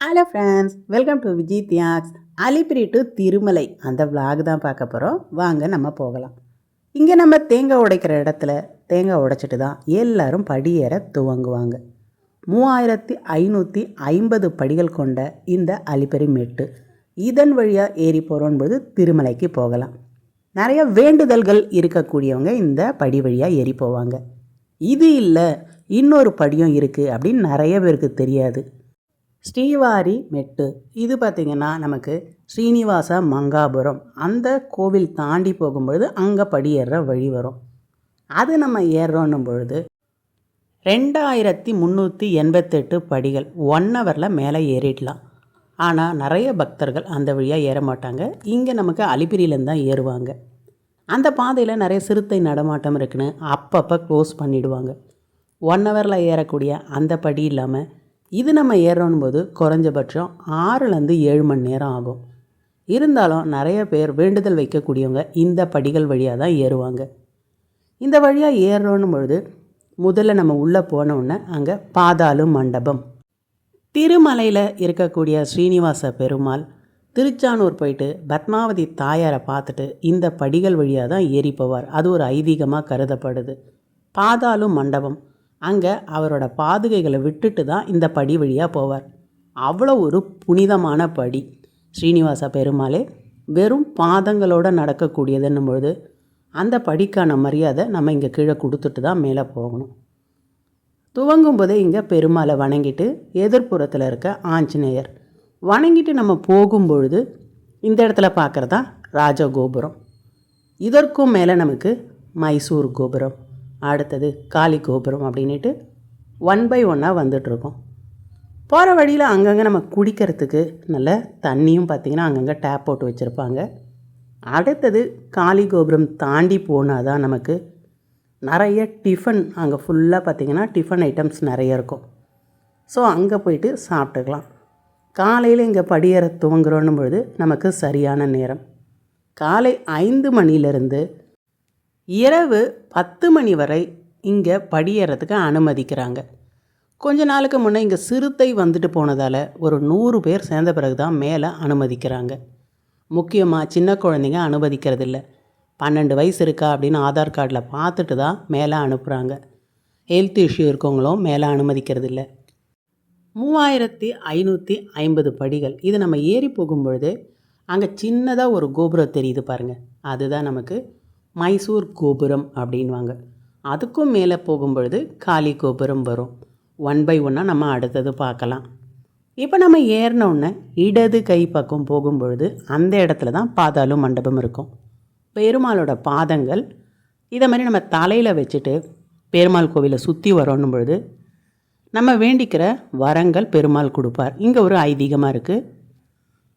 Hello friends welcome to Vijay தியாக்ஸ் Alipiri to Tirumala அந்த vlog தான் பார்க்க போகிறோம் வாங்க நம்ம போகலாம். இங்கே நம்ம தேங்காய் உடைக்கிற இடத்துல தேங்காய் உடைச்சிட்டு தான் எல்லோரும் படியேற துவங்குவாங்க. மூவாயிரத்தி ஐநூற்றி ஐம்பது படிகள் கொண்ட இந்த அலிபெரி மெட்டு இதன் வழியாக ஏறி போகிறோன்போது திருமலைக்கு போகலாம். நிறைய வேண்டுதல்கள் இருக்கக்கூடியவங்க இந்த படி வழியாக ஏறி போவாங்க. இது இல்லை இன்னொரு படியும் இருக்குது அப்படின்னு நிறைய பேருக்கு தெரியாது. ஸ்ரீவாரி மெட்டு. இது பார்த்திங்கன்னா நமக்கு ஸ்ரீனிவாச மங்காபுரம். அந்த கோவில் தாண்டி போகும்பொழுது அங்கே படியேற வழி வரும். அது நம்ம ஏறுறோன்னும் பொழுது ரெண்டாயிரத்தி முந்நூற்றி எண்பத்தெட்டு படிகள் ஒன் ஹவரில் மேலே ஏறிடலாம். ஆனால் நிறைய பக்தர்கள் அந்த வழியாக ஏற மாட்டாங்க. இங்கே நமக்கு அலிபிரியிலேருந்து தான் ஏறுவாங்க. அந்த பாதையில் நிறைய சிறுத்தை நடமாட்டம் இருக்குன்னு அப்பப்போ க்ளோஸ் பண்ணிவிடுவாங்க ஒன் ஹவரில் ஏறக்கூடிய அந்த படி இல்லாமல் இது நம்ம ஏறணும் போது குறைஞ்சபட்சம் ஆறுலேருந்து ஏழு மணி நேரம் ஆகும். இருந்தாலும் நிறைய பேர் வேண்டுதல் வைக்கக்கூடியவங்க இந்த படிகள் வழியாக தான் ஏறுவாங்க. இந்த வழியாக ஏறணும் பொழுது முதல்ல நம்ம உள்ளே போன அங்கே பாதாளு மண்டபம். திருமலையில் இருக்கக்கூடிய ஸ்ரீனிவாச பெருமாள் திருச்சானூர் போயிட்டு பத்மாவதி தாயாரை பார்த்துட்டு இந்த படிகள் வழியாக தான் ஏறி போவார் அது ஒரு ஐதீகமாக கருதப்படுது. பாதாளு மண்டபம். அங்கே அவரோட பாதுகைகளை விட்டுட்டு தான் இந்த படி வழியாக போவார். அவ்வளோ ஒரு புனிதமான படி. ஸ்ரீனிவாச பெருமாளே வெறும் பாதங்களோடு நடக்கக்கூடியதுன்னும் பொழுது அந்த படிக்கான மரியாதை நம்ம இங்கே கீழே கொடுத்துட்டு தான் மேலே போகணும். துவங்கும் போதே இங்கே பெருமாளை வணங்கிட்டு எதிர்ப்புறத்தில் இருக்க ஆஞ்சநேயர். வணங்கிட்டு நம்ம போகும்பொழுது இந்த இடத்துல பார்க்குறதா ராஜகோபுரம். இதற்கும் மேலே நமக்கு மைசூர் கோபுரம். அடுத்தது காளி கோபுரம் அப்படின்ட்டு ஒன் பை ஒன்னாக வந்துட்ருக்கோம் போகிற வழியில் அங்கங்கே நம்ம குடிக்கிறதுக்கு நல்ல தண்ணியும் பார்த்திங்கன்னா அங்கங்கே டேப் போட்டு வச்சுருப்பாங்க. அடுத்தது காளி கோபுரம் தாண்டி போனால் தான் நமக்கு நிறைய டிஃபன் அங்கே ஃபுல்லாக பார்த்திங்கன்னா டிஃபன் ஐட்டம்ஸ் நிறைய இருக்கும். ஸோ அங்கே போயிட்டு சாப்பிட்டுக்கலாம். காலையில் இங்கே படியேற துவங்குறோன்னும் பொழுது நமக்கு சரியான நேரம். காலை ஐந்து மணிலேருந்து இரவு பத்து மணி வரை இங்கே படியேறதுக்கு அனுமதிக்கிறாங்க. கொஞ்ச நாளுக்கு முன்னே இங்கே சிறுத்தை வந்துட்டு போனதால் ஒரு நூறு பேர் சேர்ந்த பிறகு தான் மேலே அனுமதிக்கிறாங்க. முக்கியமாக சின்ன குழந்தைங்க அனுமதிக்கிறதில்ல. பன்னெண்டு வயசு இருக்கா அப்படின்னு ஆதார் கார்டில் பார்த்துட்டு தான் மேலே அனுப்புகிறாங்க ஹெல்த் இஷ்யூ இருக்கவங்களும் மேலே அனுமதிக்கிறதில்ல. மூவாயிரத்தி ஐநூற்றி ஐம்பது படிகள். இது நம்ம ஏறி போகும்பொழுது அங்கே சின்னதாக ஒரு கோபுரம் தெரியுது பாருங்கள் அதுதான் நமக்கு மைசூர் கோபுரம் அப்படின்வாங்க அதுக்கும் மேலே போகும்பொழுது காளி கோபுரம் வரும். ஒன் பை ஒன்னாக நம்ம அடுத்தது பார்க்கலாம். இப்போ நம்ம ஏறினோடனே இடது கை பக்கம் போகும்பொழுது அந்த இடத்துல தான் பாதாளு மண்டபம் இருக்கும். பெருமாளோட பாதங்கள். இதை மாதிரி நம்ம தலையில் வச்சுட்டு பெருமாள் கோவிலை சுற்றி வரணும் பொழுது நம்ம வேண்டிக்கிற வரங்கள் பெருமாள் கொடுப்பார். இங்கே ஒரு ஐதீகமாக இருக்குது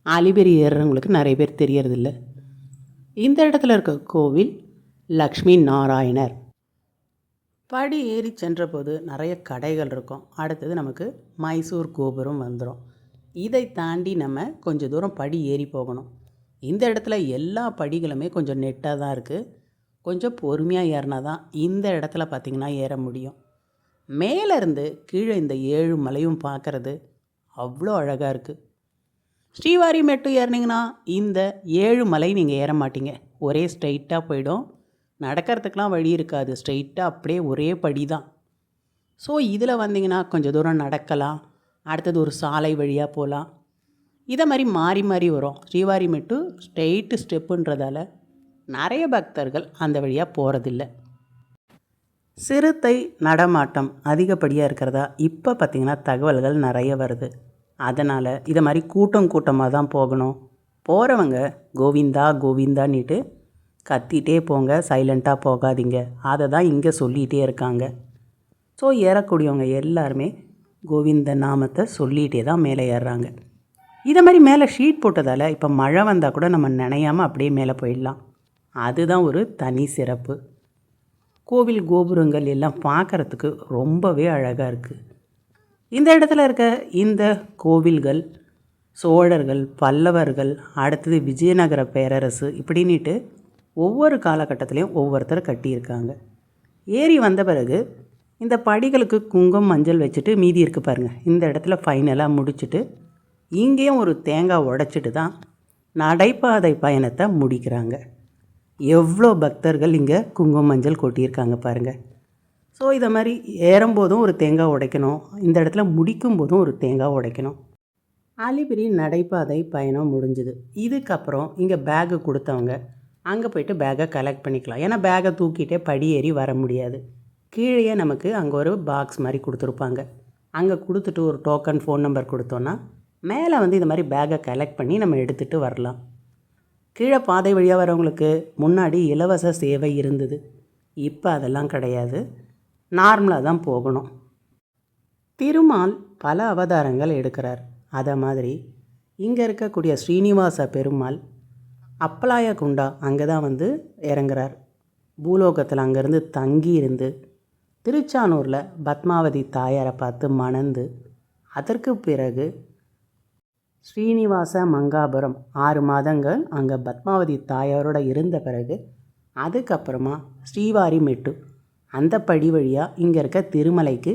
அலிபெரி ஏறுறவங்களுக்கு நிறைய பேர் தெரியறதில்ல. இந்த இடத்துல இருக்க கோவில் லக்ஷ்மி நாராயணர். படி ஏறி சென்றபோது நிறைய கடைகள் இருக்கும். அடுத்தது நமக்கு மைசூர் கோபுரம் வந்துடும் இதை தாண்டி நம்ம கொஞ்சம் தூரம் படி ஏறி போகணும். இந்த இடத்துல எல்லா படிகளுமே கொஞ்சம் நெட்டாக தான் இருக்குது கொஞ்சம் பொறுமையாக ஏறினா தான் இந்த இடத்துல பார்த்திங்கன்னா ஏற முடியும். மேலேருந்து கீழே இந்த ஏழு மலையும் பார்க்குறது அவ்வளோ அழகாக இருக்குது ஸ்ரீவாரி மெட்டு ஏறினீங்கன்னா இந்த ஏழு மலை நீங்கள் ஏற மாட்டீங்க. ஒரே ஸ்ட்ரைட்டாக போயிடும். நடக்கிறதுக்கெலாம் வழி இருக்காது. ஸ்ட்ரெயிட்டாக அப்படியே ஒரே படி தான் ஸோ இதில் வந்தீங்கன்னா கொஞ்சம் தூரம் நடக்கலாம். அடுத்தது ஒரு சாலை வழியாக போகலாம் இதை மாதிரி மாறி மாறி வரும். ஸ்ரீவாரிமெட்டு ஸ்ட்ரெயிட்டு ஸ்டெப்புன்றதால நிறைய பக்தர்கள் அந்த வழியாக போகிறதில்ல சிறுத்தை நடமாட்டம் அதிகப்படியாக இருக்கிறதா இப்போ பார்த்திங்கன்னா தகவல்கள் நிறைய வருது. அதனால் இதை மாதிரி கூட்டம் கூட்டமாக தான் போகணும். போகிறவங்க கோவிந்தா கோவிந்தான்னுட்டு கத்திட்டே போங்க சைலண்ட்டாக போகாதீங்க. அதை தான் இங்கே சொல்லிகிட்டே இருக்காங்க. ஸோ ஏறக்கூடியவங்க எல்லாருமே கோவிந்த நாமத்தை சொல்லிகிட்டே தான் மேலே ஏறுறாங்க. இதை மாதிரி மேலே ஷீட் போட்டதால் இப்போ மழை வந்தால் கூட நம்ம நினையாமல் அப்படியே மேலே போயிடலாம். அதுதான் ஒரு தனி சிறப்பு. கோவில் கோபுரங்கள் எல்லாம் பார்க்குறதுக்கு ரொம்பவே அழகாக இருக்குது இந்த இடத்துல இருக்க இந்த கோவில்கள் சோழர்கள் பல்லவர்கள் அடுத்தது விஜயநகர பேரரசு இப்படின்னுட்டு ஒவ்வொரு காலகட்டத்திலையும் ஒவ்வொருத்தர் கட்டியிருக்காங்க. ஏறி வந்த பிறகு இந்த படிகளுக்கு குங்குமம் மஞ்சள் வச்சுட்டு மீதி இருக்குது பாருங்கள் இந்த இடத்துல ஃபைனலாக முடிச்சுட்டு இங்கேயும் ஒரு தேங்காய் உடைச்சிட்டு தான் நடைபாதை பயணத்தை முடிக்கிறாங்க. எவ்வளோ பக்தர்கள் இங்கே குங்கும மஞ்சள் கொட்டியிருக்காங்க பாருங்கள் ஸோ இதை மாதிரி ஏறும்போதும் ஒரு தேங்காய் உடைக்கணும். இந்த இடத்துல முடிக்கும் போதும் ஒரு தேங்காய் உடைக்கணும். அலிபிரி நடைபாதை பயணம் முடிஞ்சுது. இதுக்கப்புறம் இங்கே பேகு கொடுத்தவங்க அங்கே போயிட்டு பேக்கை கலெக்ட் பண்ணிக்கலாம். ஏன்னா பேக்கை தூக்கிட்டே படி ஏறி வர முடியாது. கீழே நமக்கு அங்கே ஒரு பாக்ஸ் மாதிரி கொடுத்துருப்பாங்க. அங்கே கொடுத்துட்டு ஒரு டோக்கன் ஃபோன் நம்பர் கொடுத்தோன்னா மேலே வந்து இந்த மாதிரி பேக்கை கலெக்ட் பண்ணி நம்ம எடுத்துகிட்டு வரலாம். கீழே பாதை வழியாக வரவங்களுக்கு முன்னாடி இலவச சேவை இருந்தது. இப்போ அதெல்லாம் கிடையாது. நார்மலாக தான் போகணும். திருமால் பல அவதாரங்கள் எடுக்கிறார். அதை மாதிரி இங்கே இருக்கக்கூடிய ஸ்ரீனிவாச பெருமாள் அப்பலாய குண்டா அங்கே தான் வந்து இறங்குறார். பூலோகத்தில் அங்கேருந்து தங்கி இருந்து திருச்சானூரில் பத்மாவதி தாயாரை பார்த்து மணந்து அதற்கு பிறகு ஸ்ரீனிவாச மங்காபுரம் ஆறு மாதங்கள் அங்கே பத்மாவதி தாயாரோட இருந்த பிறகு அதுக்கப்புறமா ஸ்ரீவாரி மெட்டு. அந்த படி வழியாக இங்கே இருக்க திருமலைக்கு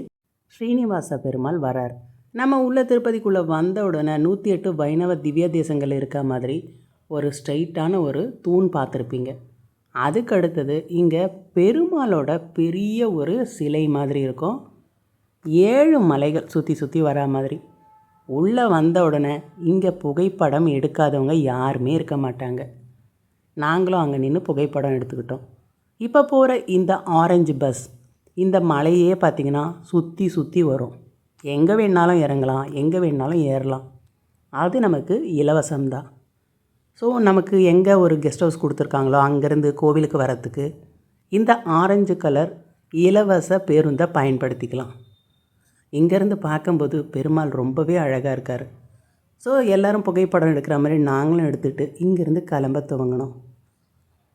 ஸ்ரீனிவாச பெருமாள் வரார். நம்ம உள்ள திருப்பதிக்குள்ளே வந்த உடனே நூற்றி எட்டு வைணவ திவ்ய தேசங்கள் இருக்க மாதிரி ஒரு ஸ்ட்ரைட்டான ஒரு தூண் பார்த்துருப்பீங்க. அதுக்கு அடுத்தது இங்கே பெருமாளோட பெரிய ஒரு சிலை மாதிரி இருக்கும். ஏழு மலைகள் சுற்றி சுற்றி வரா மாதிரி. உள்ளே வந்த உடனே இங்கே புகைப்படம் எடுக்காதவங்க யாருமே இருக்க மாட்டாங்க. நாங்களும் அங்கே நின்று புகைப்படம் எடுத்துக்கிட்டோம். இப்போ போகிற இந்த ஆரஞ்சு பஸ் இந்த மலையே பார்த்திங்கன்னா சுற்றி சுற்றி வரும். எங்கே வேணாலும் இறங்கலாம் எங்கே வேணாலும் ஏறலாம். அது நமக்கு இலவசம்தான். ஸோ நமக்கு எங்கே ஒரு கெஸ்ட் ஹவுஸ் கொடுத்துருக்காங்களோ அங்கேருந்து கோவிலுக்கு வரத்துக்கு இந்த ஆரஞ்சு கலர் இலவச பேருந்தை பயன்படுத்திக்கலாம். இங்கேருந்து பார்க்கும்போது பெருமாள் ரொம்பவே அழகாக இருக்கார். ஸோ எல்லோரும் புகைப்படம் எடுக்கிற மாதிரி நாங்களும் எடுத்துகிட்டு இங்கேருந்து கிளம்ப துவங்கினோம்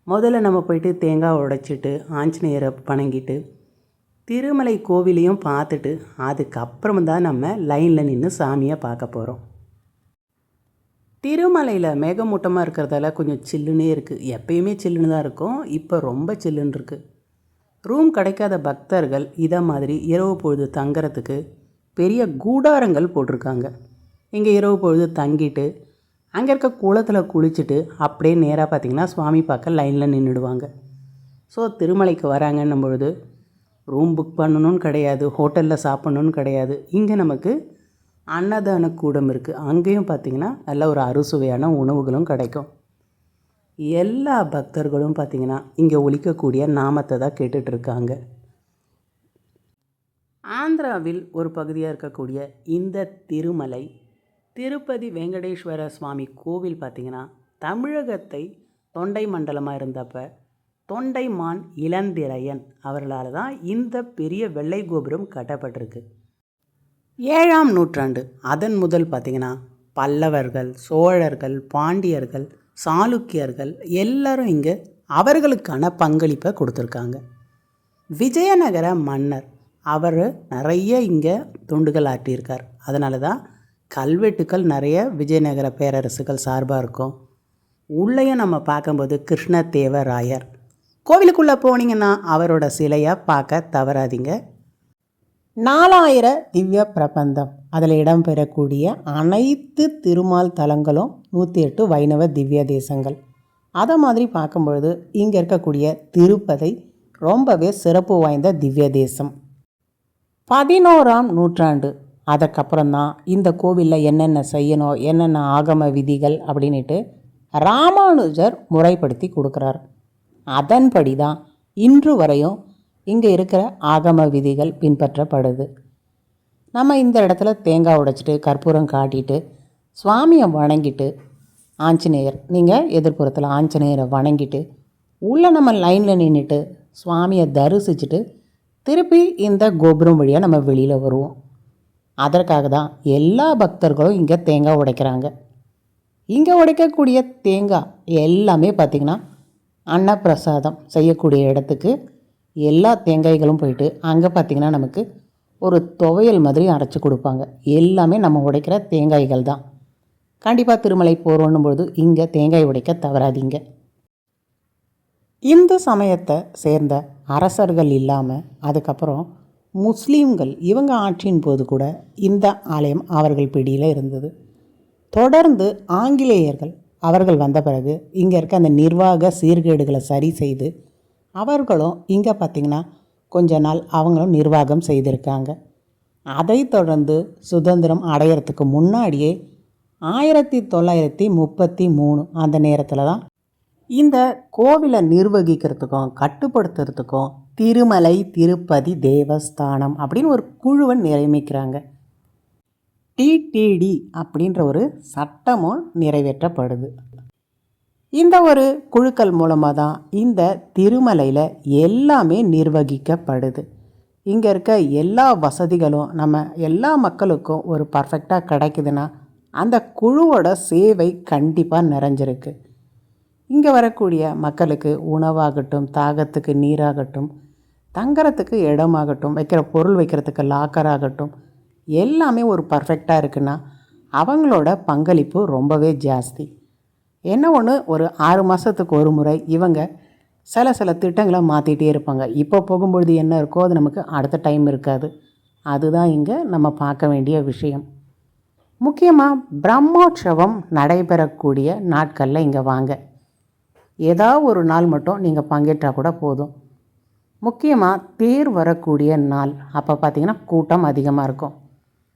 முதல்ல நம்ம போயிட்டு தேங்காய் உடைச்சிட்டு ஆஞ்சநேயரை வணங்கிட்டு திருமலை கோவிலையும் பார்த்துட்டு அதுக்கப்புறம் தான் நம்ம லைனில் நின்று சாமியை பார்க்க போகிறோம் திருமலையில் மேகமூட்டமாக இருக்கிறதால கொஞ்சம் சில்லுன்னே இருக்குது எப்பயுமே சில்லுன்னு தான் இருக்கும். இப்போ ரொம்ப சில்லுன்னு இருக்குது ரூம் கிடைக்காத பக்தர்கள் இதை மாதிரி இரவு பொழுது தங்குறதுக்கு பெரிய கூடாரங்கள் போட்டிருக்காங்க. இங்கே இரவு பொழுது தங்கிட்டு அங்கே இருக்க குளத்தில் குளிச்சுட்டு அப்படியே நேராக பார்த்திங்கன்னா சுவாமி பார்க்க லைனில் நின்றுடுவாங்க ஸோ திருமலைக்கு வராங்கன்னும் பொழுது ரூம் புக் பண்ணணும்னு கிடையாது ஹோட்டலில் சாப்பிட்ணுன்னு கிடையாது. இங்கே நமக்கு அன்னதான கூடம் இருக்குது அங்கேயும் பார்த்திங்கன்னா நல்ல ஒரு அறுசுவையான உணவுகளும் கிடைக்கும். எல்லா பக்தர்களும் பார்த்திங்கன்னா இங்கே ஒழிக்கக்கூடிய நாமத்தை தான் கேட்டுட்ருக்காங்க. ஆந்திராவில் ஒரு பகுதியாக இருக்கக்கூடிய இந்த திருமலை திருப்பதி வெங்கடேஸ்வர சுவாமி கோவில் பார்த்திங்கன்னா தமிழகத்தை தொண்டை மண்டலமாக இருந்தப்ப தொண்டைமான் இளந்திரையன் அவர்களால் தான் இந்த பெரிய வெள்ளை கோபுரம் கட்டப்பட்டிருக்கு. ஏழாம் நூற்றாண்டு. அதன் முதல் பார்த்திங்கன்னா பல்லவர்கள் சோழர்கள் பாண்டியர்கள் சாளுக்கியர்கள் எல்லாரும் இங்கே அவர்களுக்கான பங்களிப்பை கொடுத்துருக்காங்க. விஜயநகர மன்னர் அவர் நிறைய இங்கே தொண்டுகள் ஆட்டியிருக்கார் அதனால தான் கல்வெட்டுக்கள் நிறைய விஜயநகர பேரரசுகள் சார்பாக இருக்கும். உள்ளேயும் நம்ம பார்க்கும்போது கிருஷ்ணதேவராயர். கோவிலுக்குள்ளே போனீங்கன்னா அவரோட சிலையை பார்க்க தவறாதீங்க. நாலாயிர திவ்ய பிரபந்தம். அதில் இடம்பெறக்கூடிய அனைத்து திருமால் தலங்களும் நூற்றி எட்டு வைணவ திவ்ய தேசங்கள். அதை மாதிரி பார்க்கும்பொழுது இங்கே இருக்கக்கூடிய திருப்பதை ரொம்பவே சிறப்பு வாய்ந்த திவ்ய தேசம். பதினோராம் நூற்றாண்டு. அதுக்கப்புறம் தான் இந்த கோவிலில் என்னென்ன செய்யணும் என்னென்ன ஆகம விதிகள் அப்படின்ட்டு ராமானுஜர் முறைப்படுத்தி கொடுக்குறார். அதன்படி தான் இன்று வரையும் இங்கே இருக்கிற ஆகம விதிகள் பின்பற்றப்படுது. நம்ம இந்த இடத்துல தேங்காய் உடைச்சிட்டு கற்பூரம் காட்டிட்டு சுவாமியை வணங்கிட்டு ஆஞ்சநேயர் நீங்கள் எதிர்ப்புறத்தில் ஆஞ்சநேயரை வணங்கிட்டு உள்ளே நம்ம லைனில் நின்றுட்டு சுவாமியை தரிசிச்சுட்டு திருப்பி இந்த கோபுரம் வழியாக நம்ம வெளியில் வருவோம். அதற்காக தான் எல்லா பக்தர்களும் இங்கே தேங்காய் உடைக்கிறாங்க. இங்கே உடைக்கக்கூடிய தேங்காய் எல்லாமே பார்த்திங்கன்னா அன்னப்பிரசாதம் செய்யக்கூடிய இடத்துக்கு எல்லா தேங்காய்களும் போயிட்டு அங்கே பார்த்திங்கன்னா நமக்கு ஒரு துவையல் மாதிரி அரைச்சி கொடுப்பாங்க. எல்லாமே நம்ம உடைக்கிற தேங்காய்கள் தான். கண்டிப்பாக திருமலை போகிறோன்னும் பொழுது இங்கே தேங்காய் உடைக்க தவறாதீங்க. இந்து சமயத்தை சேர்ந்த அரசர்கள் இல்லாமல் அதுக்கப்புறம் முஸ்லீம்கள் இவங்க ஆட்சியின் போது கூட இந்த ஆலயம் அவர்கள் பிடியில் இருந்தது. தொடர்ந்து ஆங்கிலேயர்கள் அவர்கள் வந்த பிறகு இங்கே இருக்க அந்த நிர்வாக சீர்கேடுகளை சரி செய்து அவர்களும் இங்கே பார்த்திங்கன்னா கொஞ்ச நாள் அவங்களும் நிர்வாகம் செய்திருக்காங்க. அதை தொடர்ந்து சுதந்திரம் அடையிறதுக்கு முன்னாடியே ஆயிரத்தி தொள்ளாயிரத்தி முப்பத்தி மூணு அந்த நேரத்தில் தான் இந்த கோவிலை நிர்வகிக்கிறதுக்கும் கட்டுப்படுத்துறதுக்கும் திருமலை திருப்பதி தேவஸ்தானம் அப்படின்னு ஒரு குழுவை நியமிக்கிறாங்க. டிடிடி அப்படின்ற ஒரு சட்டமும் நிறைவேற்றப்படுது. இந்த ஒரு குழுக்கள் மூலமாக தான் இந்த திருமலையில் எல்லாமே நிர்வகிக்கப்படுது. இங்கே இருக்க எல்லா வசதிகளும் நம்ம எல்லா மக்களுக்கும் ஒரு பர்ஃபெக்டாக கிடைக்குதுன்னா அந்த குழுவோட சேவை கண்டிப்பாக நிறைஞ்சிருக்கு. இங்கே வரக்கூடிய மக்களுக்கு உணவாகட்டும் தாகத்துக்கு நீராகட்டும் தங்கறதுக்கு இடமாகட்டும் வைக்கிற பொருள் வைக்கிறதுக்கு லாக்கர் ஆகட்டும் எல்லாமே ஒரு பர்ஃபெக்டாக இருக்குன்னா அவங்களோட பங்களிப்பு ரொம்பவே ஜாஸ்தி. என்ன ஒன்று ஒரு ஆறு மாதத்துக்கு ஒரு முறை இவங்க சில சில திட்டங்களை மாற்றிட்டே இருப்பாங்க. இப்போ போகும்பொழுது என்ன இருக்கோ அது நமக்கு அடுத்த டைம் இருக்காது. அதுதான் இங்கே நம்ம பார்க்க வேண்டிய விஷயம். முக்கியமாக பிரம்மோற்சவம் நடைபெறக்கூடிய நாட்களில் இங்கே வாங்க. ஏதாவது ஒரு நாள் மட்டும் நீங்கள் பங்கேற்றால் கூட போதும். முக்கியமாக தேர் வரக்கூடிய நாள். அப்போ பார்த்திங்கன்னா கூட்டம் அதிகமாக இருக்கும்.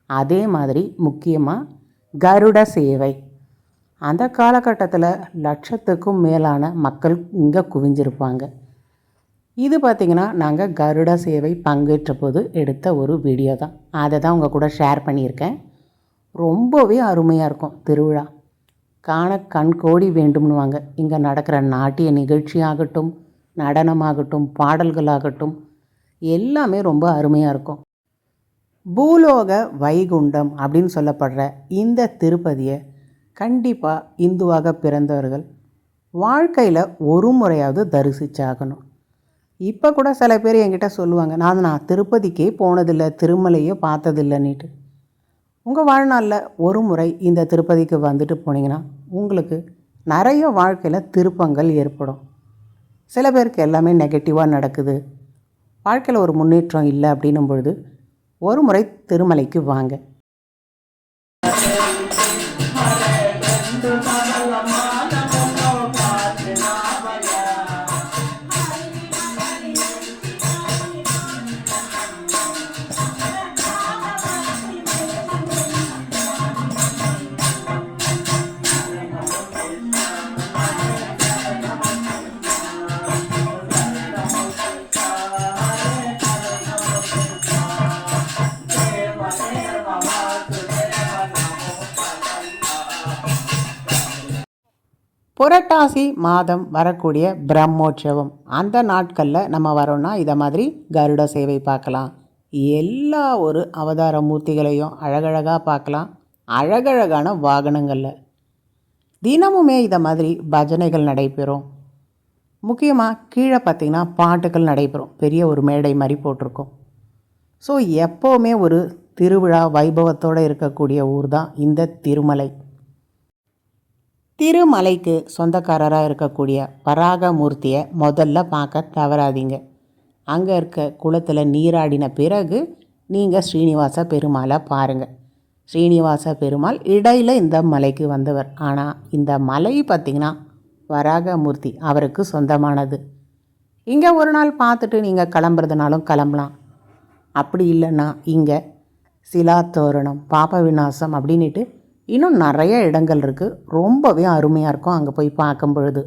அதே மாதிரி முக்கியமாக கருட சேவை. அந்த காலகட்டத்தில் லட்சத்துக்கும் மேலான மக்கள் இங்கே குவிஞ்சிருப்பாங்க. இது பார்த்திங்கன்னா நாங்கள் கருட சேவை பங்கேற்ற போது எடுத்த ஒரு வீடியோ தான். அதை தான் உங்கள் கூட ஷேர் பண்ணியிருக்கேன். ரொம்பவே அருமையாக இருக்கும் திருவிழா. காண கண் கோடி வேண்டும்னுவாங்க. இங்கே நடக்கிற நாட்டிய நிகழ்ச்சி ஆகட்டும் நடனமாகட்டும் பாடல்களாகட்டும் எல்லாமே ரொம்ப அருமையாக இருக்கும். பூலோக வைகுண்டம் அப்படின்னு சொல்லப்படுற இந்த திருப்பதியை கண்டிப்பாக இந்துவாக பிறந்தவர்கள் வாழ்க்கையில் ஒரு முறையாவது தரிசிச்சாகணும். இப்போ கூட சில பேர் என்கிட்ட சொல்லுவாங்க நான் நான் திருப்பதிக்கே போனதில்லை திருமலையே பார்த்ததில்லைன்னுட்டு. உங்கள் வாழ்நாளில் ஒரு முறை இந்த திருப்பதிக்கு வந்துட்டு போனீங்கன்னா உங்களுக்கு நிறைய வாழ்க்கையில் திருப்பங்கள் ஏற்படும். சில பேருக்கு எல்லாமே நெகட்டிவாக நடக்குது. வாழ்க்கையில் ஒரு முன்னேற்றம் இல்லை அப்படின்னும் பொழுது ஒரு முறை திருமலைக்கு வாங்க. புரட்டாசி மாதம் வரக்கூடிய பிரம்மோற்சவம். அந்த நாட்களில் நம்ம வரோன்னா இதை மாதிரி கருட சேவை பார்க்கலாம். எல்லா ஒரு அவதார மூர்த்திகளையும் அழகழகாக பார்க்கலாம். அழகழகான வாகனங்களில். தினமுமே இதை மாதிரி பஜனைகள் நடைபெறும். முக்கியமாக கீழே பார்த்திங்கன்னா பாட்டுகள் நடைபெறும். பெரிய ஒரு மேடை மாதிரி போட்டிருக்கோம். ஸோ எப்போவுமே ஒரு திருவிழா வைபவத்தோடு இருக்கக்கூடிய ஊர் தான் இந்த திருமலை. திருமலைக்கு சொந்தக்காரராக இருக்கக்கூடிய வராகமூர்த்தியை முதல்ல பார்க்க தவறாதீங்க. அங்கே இருக்க குளத்தில் நீராடின பிறகு நீங்கள் ஸ்ரீனிவாச பெருமாளை பாருங்கள் ஸ்ரீனிவாச பெருமாள் இடையில் இந்த மலைக்கு வந்தவர். ஆனால் இந்த மலை பார்த்திங்கன்னா வராகமூர்த்தி அவருக்கு சொந்தமானது. இங்கே ஒரு நாள் பார்த்துட்டு நீங்கள் கிளம்புறதுனாலும் கிளம்பலாம். அப்படி இல்லைன்னா இங்கே சிலா தோரணம் பாப விநாசம் அப்படின்ட்டு இன்னும் நிறைய இடங்கள் இருக்குது ரொம்பவே அருமையாக இருக்கும் அங்கே போய் பார்க்கும் பொழுது.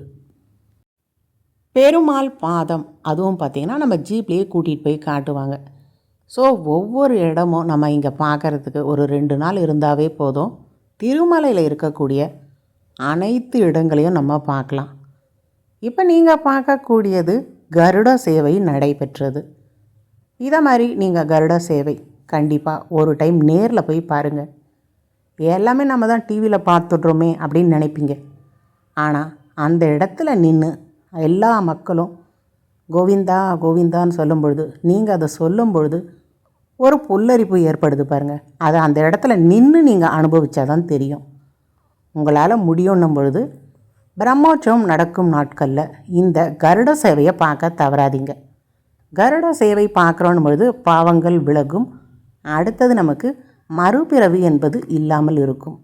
பெருமாள் பாதம் அதுவும் பார்த்திங்கன்னா நம்ம ஜீப்லேயே கூட்டிகிட்டு போய் காட்டுவாங்க. ஸோ ஒவ்வொரு இடமும் நம்ம இங்கே பார்க்குறதுக்கு ஒரு ரெண்டு நாள் இருந்தாவே போதும். திருமலையில் இருக்கக்கூடிய அனைத்து இடங்களையும் நம்ம பார்க்கலாம். இப்போ நீங்கள் பார்க்கக்கூடியது கருட சேவை நடைபெற்றது. இதை மாதிரி நீங்கள் கருட சேவை கண்டிப்பாக ஒரு டைம் நேரில் போய் பாருங்கள் எல்லாமே நம்ம தான் டிவியில் பார்த்துட்றோமே அப்படின்னு நினைப்பீங்க. ஆனால் அந்த இடத்துல நின்று எல்லா மக்களும் கோவிந்தா கோவிந்தான்னு சொல்லும் பொழுது நீங்கள் அதை சொல்லும் பொழுது ஒரு புல்லரிப்பு ஏற்படுது பாருங்கள் அதை அந்த இடத்துல நின்று நீங்கள் அனுபவித்தா தான் தெரியும். உங்களால் முடியும்னும் பொழுது பிரம்மோற்சவம் நடக்கும் நாட்களில் இந்த கருட சேவையை பார்க்க தவறாதீங்க. கருட சேவை பார்க்குறோன்னும் பொழுது பாவங்கள் விலகும். அடுத்தது நமக்கு மறுபிறவி என்பது இல்லாமல் இருக்கும்.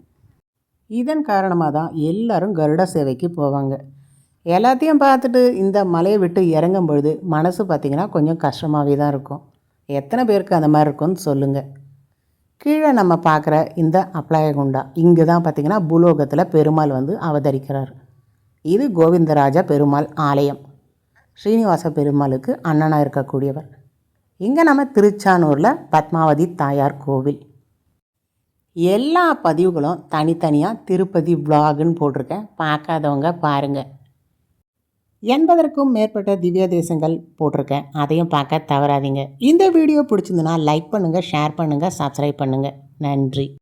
இதன் காரணமாக தான் எல்லாரும் கருட சேவைக்கு போவாங்க. எல்லாத்தையும் பார்த்துட்டு இந்த மலையை விட்டு இறங்கும் பொழுது மனசு பார்த்திங்கன்னா கொஞ்சம் கஷ்டமாகவே தான் இருக்கும். எத்தனை பேருக்கு அந்த மாதிரி இருக்கும்னு சொல்லுங்கள் கீழே நம்ம பார்க்குற இந்த அப்ளாயகுண்டா இங்கே தான் பார்த்திங்கன்னா பூலோகத்தில் பெருமாள் வந்து அவதரிக்கிறார். இது கோவிந்தராஜ பெருமாள் ஆலயம். ஸ்ரீனிவாச பெருமாளுக்கு அண்ணனாக இருக்கக்கூடியவர். இங்கே நம்ம திருச்சானூரில் பத்மாவதி தாயார் கோவில். எல்லா பதிவுகளும் தனித்தனியாக திருப்பதி vlogன்னு போட்டிருக்கேன். பார்க்காதவங்க பாருங்கள் எண்பதற்கும் மேற்பட்ட திவ்ய தேசங்கள் போட்டிருக்கேன். அதையும் பார்க்க தவறாதீங்க. இந்த வீடியோ பிடிச்சிருந்துன்னா லைக் பண்ணுங்கள் ஷேர் பண்ணுங்கள் சப்ஸ்கிரைப் பண்ணுங்கள் நன்றி.